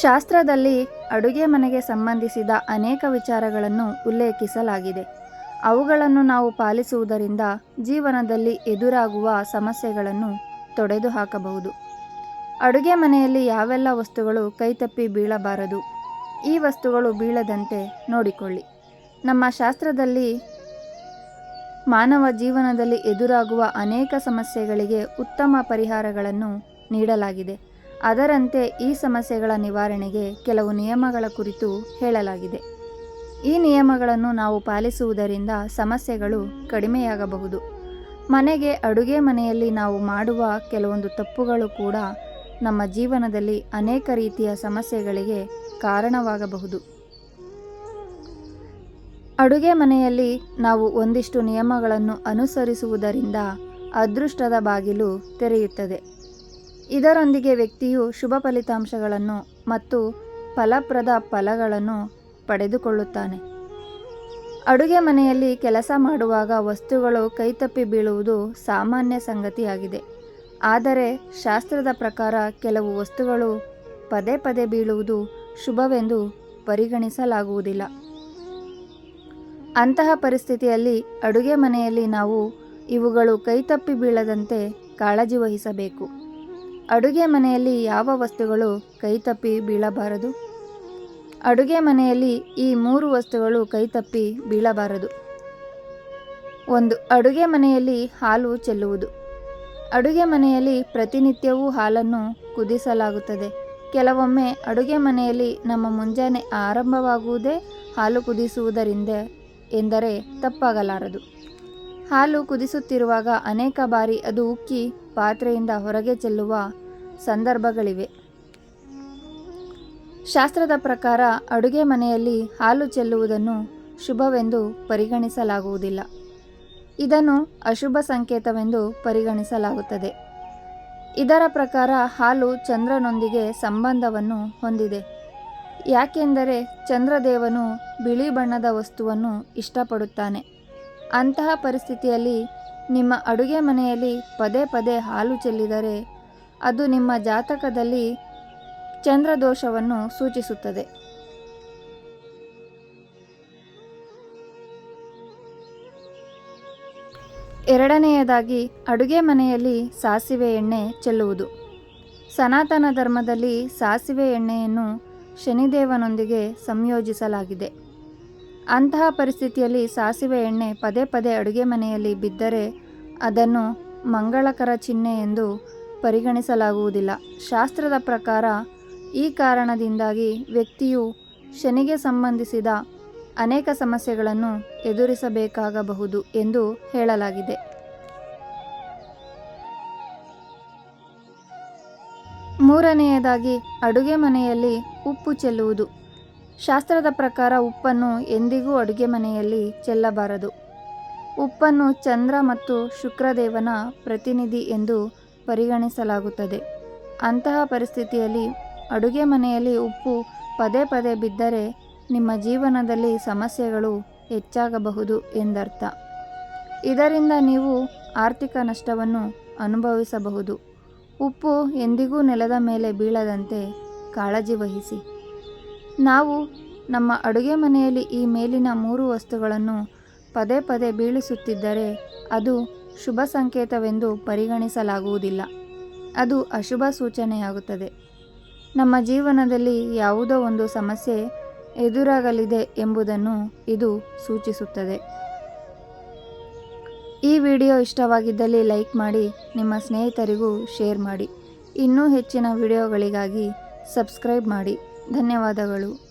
ಶಾಸ್ತ್ರದಲ್ಲಿ ಅಡುಗೆ ಮನೆಗೆ ಸಂಬಂಧಿಸಿದ ಅನೇಕ ವಿಚಾರಗಳನ್ನು ಉಲ್ಲೇಖಿಸಲಾಗಿದೆ. ಅವುಗಳನ್ನು ನಾವು ಪಾಲಿಸುವುದರಿಂದ ಜೀವನದಲ್ಲಿ ಎದುರಾಗುವ ಸಮಸ್ಯೆಗಳನ್ನು ತೊಡೆದು ಹಾಕಬಹುದು ಅಡುಗೆ ಮನೆಯಲ್ಲಿ ಯಾವೆಲ್ಲ ವಸ್ತುಗಳು ಕೈತಪ್ಪಿ ಬೀಳಬಾರದು? ಈ ವಸ್ತುಗಳು ಬೀಳದಂತೆ ನೋಡಿಕೊಳ್ಳಿ. ನಮ್ಮ ಶಾಸ್ತ್ರದಲ್ಲಿ ಮಾನವ ಜೀವನದಲ್ಲಿ ಎದುರಾಗುವ ಅನೇಕ ಸಮಸ್ಯೆಗಳಿಗೆ ಉತ್ತಮ ಪರಿಹಾರಗಳನ್ನು ನೀಡಲಾಗಿದೆ. ಅದರಂತೆ ಈ ಸಮಸ್ಯೆಗಳ ನಿವಾರಣೆಗೆ ಕೆಲವು ನಿಯಮಗಳ ಕುರಿತು ಹೇಳಲಾಗಿದೆ. ಈ ನಿಯಮಗಳನ್ನು ನಾವು ಪಾಲಿಸುವುದರಿಂದ ಸಮಸ್ಯೆಗಳು ಕಡಿಮೆಯಾಗಬಹುದು. ಮನೆಗೆ ಅಡುಗೆ ಮನೆಯಲ್ಲಿ ನಾವು ಮಾಡುವ ಕೆಲವೊಂದು ತಪ್ಪುಗಳು ಕೂಡ ನಮ್ಮ ಜೀವನದಲ್ಲಿ ಅನೇಕ ರೀತಿಯ ಸಮಸ್ಯೆಗಳಿಗೆ ಕಾರಣವಾಗಬಹುದು. ಅಡುಗೆ ಮನೆಯಲ್ಲಿ ನಾವು ಒಂದಿಷ್ಟು ನಿಯಮಗಳನ್ನು ಅನುಸರಿಸುವುದರಿಂದ ಅದೃಷ್ಟದ ಬಾಗಿಲು ತೆರೆಯುತ್ತದೆ. ಇದರೊಂದಿಗೆ ವ್ಯಕ್ತಿಯು ಶುಭ ಫಲಿತಾಂಶಗಳನ್ನು ಮತ್ತು ಫಲಪ್ರದ ಫಲಗಳನ್ನು ಪಡೆದುಕೊಳ್ಳುತ್ತಾನೆ. ಅಡುಗೆ ಮನೆಯಲ್ಲಿ ಕೆಲಸ ಮಾಡುವಾಗ ವಸ್ತುಗಳು ಕೈತಪ್ಪಿ ಬೀಳುವುದು ಸಾಮಾನ್ಯ ಸಂಗತಿಯಾಗಿದೆ. ಆದರೆ ಶಾಸ್ತ್ರದ ಪ್ರಕಾರ ಕೆಲವು ವಸ್ತುಗಳು ಪದೇ ಪದೇ ಬೀಳುವುದು ಶುಭವೆಂದು ಪರಿಗಣಿಸಲಾಗುವುದಿಲ್ಲ. ಅಂತಹ ಪರಿಸ್ಥಿತಿಯಲ್ಲಿ ಅಡುಗೆ ಮನೆಯಲ್ಲಿ ನಾವು ಇವುಗಳು ಕೈತಪ್ಪಿ ಬೀಳದಂತೆ ಕಾಳಜಿ ವಹಿಸಬೇಕು. ಅಡುಗೆ ಮನೆಯಲ್ಲಿ ಯಾವ ವಸ್ತುಗಳು ಕೈತಪ್ಪಿ ಬೀಳಬಾರದು? ಅಡುಗೆ ಮನೆಯಲ್ಲಿ ಈ ಮೂರು ವಸ್ತುಗಳು ಕೈತಪ್ಪಿ ಬೀಳಬಾರದು. ಒಂದು, ಅಡುಗೆ ಮನೆಯಲ್ಲಿ ಹಾಲು ಚೆಲ್ಲುವುದು. ಅಡುಗೆ ಮನೆಯಲ್ಲಿ ಪ್ರತಿನಿತ್ಯವೂ ಹಾಲನ್ನು ಕುದಿಸಲಾಗುತ್ತದೆ. ಕೆಲವೊಮ್ಮೆ ಅಡುಗೆ ಮನೆಯಲ್ಲಿ ನಮ್ಮ ಮುಂಜಾನೆ ಆರಂಭವಾಗುವುದೇ ಹಾಲು ಕುದಿಸುವುದರಿಂದ ಎಂದರೆ ತಪ್ಪಾಗಲಾರದು. ಹಾಲು ಕುದಿಸುತ್ತಿರುವಾಗ ಅನೇಕ ಬಾರಿ ಅದು ಉಕ್ಕಿ ಪಾತ್ರೆಯಿಂದ ಹೊರಗೆ ಚೆಲ್ಲುವ ಸಂದರ್ಭಗಳಿವೆ. ಶಾಸ್ತ್ರದ ಪ್ರಕಾರ ಅಡುಗೆ ಮನೆಯಲ್ಲಿ ಹಾಲು ಚೆಲ್ಲುವುದನ್ನು ಶುಭವೆಂದು ಪರಿಗಣಿಸಲಾಗುವುದಿಲ್ಲ. ಇದನ್ನು ಅಶುಭ ಸಂಕೇತವೆಂದು ಪರಿಗಣಿಸಲಾಗುತ್ತದೆ. ಇದರ ಪ್ರಕಾರ ಹಾಲು ಚಂದ್ರನೊಂದಿಗೆ ಸಂಬಂಧವನ್ನು ಹೊಂದಿದೆ. ಯಾಕೆಂದರೆ ಚಂದ್ರದೇವನು ಬಿಳಿ ಬಣ್ಣದ ವಸ್ತುವನ್ನು ಇಷ್ಟಪಡುತ್ತಾನೆ. ಅಂತಹ ಪರಿಸ್ಥಿತಿಯಲ್ಲಿ ನಿಮ್ಮ ಅಡುಗೆ ಮನೆಯಲ್ಲಿ ಪದೇ ಪದೇ ಹಾಲು ಚೆಲ್ಲಿದರೆ ಅದು ನಿಮ್ಮ ಜಾತಕದಲ್ಲಿ ಚಂದ್ರದೋಷವನ್ನು ಸೂಚಿಸುತ್ತದೆ. ಎರಡನೆಯದಾಗಿ ಅಡುಗೆ ಮನೆಯಲ್ಲಿ ಸಾಸಿವೆ ಎಣ್ಣೆ ಚೆಲ್ಲುವುದು. ಸನಾತನ ಧರ್ಮದಲ್ಲಿ ಸಾಸಿವೆ ಎಣ್ಣೆಯನ್ನು ಶನಿದೇವನೊಂದಿಗೆ ಸಂಯೋಜಿಸಲಾಗಿದೆ. ಅಂತಹ ಪರಿಸ್ಥಿತಿಯಲ್ಲಿ ಸಾಸಿವೆ ಎಣ್ಣೆ ಪದೇ ಪದೇ ಅಡುಗೆ ಮನೆಯಲ್ಲಿ ಬಿದ್ದರೆ ಅದನ್ನು ಮಂಗಳಕರ ಚಿಹ್ನೆ ಎಂದು ಪರಿಗಣಿಸಲಾಗುವುದಿಲ್ಲ. ಶಾಸ್ತ್ರದ ಪ್ರಕಾರ ಈ ಕಾರಣದಿಂದಾಗಿ ವ್ಯಕ್ತಿಯು ಶನಿಗೆ ಸಂಬಂಧಿಸಿದ ಅನೇಕ ಸಮಸ್ಯೆಗಳನ್ನು ಎದುರಿಸಬೇಕಾಗಬಹುದು ಎಂದು ಹೇಳಲಾಗಿದೆ. ಮೂರನೆಯದಾಗಿ ಅಡುಗೆ ಮನೆಯಲ್ಲಿ ಉಪ್ಪು ಚೆಲ್ಲುವುದು. ಶಾಸ್ತ್ರದ ಪ್ರಕಾರ ಉಪ್ಪನ್ನು ಎಂದಿಗೂ ಅಡುಗೆ ಮನೆಯಲ್ಲಿ ಚೆಲ್ಲಬಾರದು. ಉಪ್ಪನ್ನು ಚಂದ್ರ ಮತ್ತು ಶುಕ್ರದೇವನ ಪ್ರತಿನಿಧಿ ಎಂದು ಪರಿಗಣಿಸಲಾಗುತ್ತದೆ. ಅಂತಹ ಪರಿಸ್ಥಿತಿಯಲ್ಲಿ ಅಡುಗೆ ಮನೆಯಲ್ಲಿ ಉಪ್ಪು ಪದೇ ಪದೇ ಬಿದ್ದರೆ ನಿಮ್ಮ ಜೀವನದಲ್ಲಿ ಸಮಸ್ಯೆಗಳು ಹೆಚ್ಚಾಗಬಹುದು ಎಂದರ್ಥ. ಇದರಿಂದ ನೀವು ಆರ್ಥಿಕ ನಷ್ಟವನ್ನು ಅನುಭವಿಸಬಹುದು. ಉಪ್ಪು ಎಂದಿಗೂ ನೆಲದ ಮೇಲೆ ಬೀಳದಂತೆ ಕಾಳಜಿ ವಹಿಸಿ. ನಾವು ನಮ್ಮ ಅಡುಗೆ ಮನೆಯಲ್ಲಿ ಈ ಮೇಲಿನ ಮೂರು ವಸ್ತುಗಳನ್ನು ಪದೇ ಪದೇ ಬೀಳಿಸುತ್ತಿದ್ದರೆ ಅದು ಶುಭ ಸಂಕೇತವೆಂದು ಪರಿಗಣಿಸಲಾಗುವುದಿಲ್ಲ. ಅದು ಅಶುಭ ಸೂಚನೆಯಾಗುತ್ತದೆ. ನಮ್ಮ ಜೀವನದಲ್ಲಿ ಯಾವುದೋ ಒಂದು ಸಮಸ್ಯೆ ಎದುರಾಗಲಿದೆ ಎಂಬುದನ್ನು ಇದು ಸೂಚಿಸುತ್ತದೆ. ಈ ವಿಡಿಯೋ ಇಷ್ಟವಾಗಿದ್ದಲ್ಲಿ ಲೈಕ್ ಮಾಡಿ, ನಿಮ್ಮ ಸ್ನೇಹಿತರಿಗೂ ಶೇರ್ ಮಾಡಿ. ಇನ್ನೂ ಹೆಚ್ಚಿನ ವಿಡಿಯೋಗಳಿಗಾಗಿ ಸಬ್ಸ್ಕ್ರೈಬ್ ಮಾಡಿ. ಧನ್ಯವಾದಗಳು.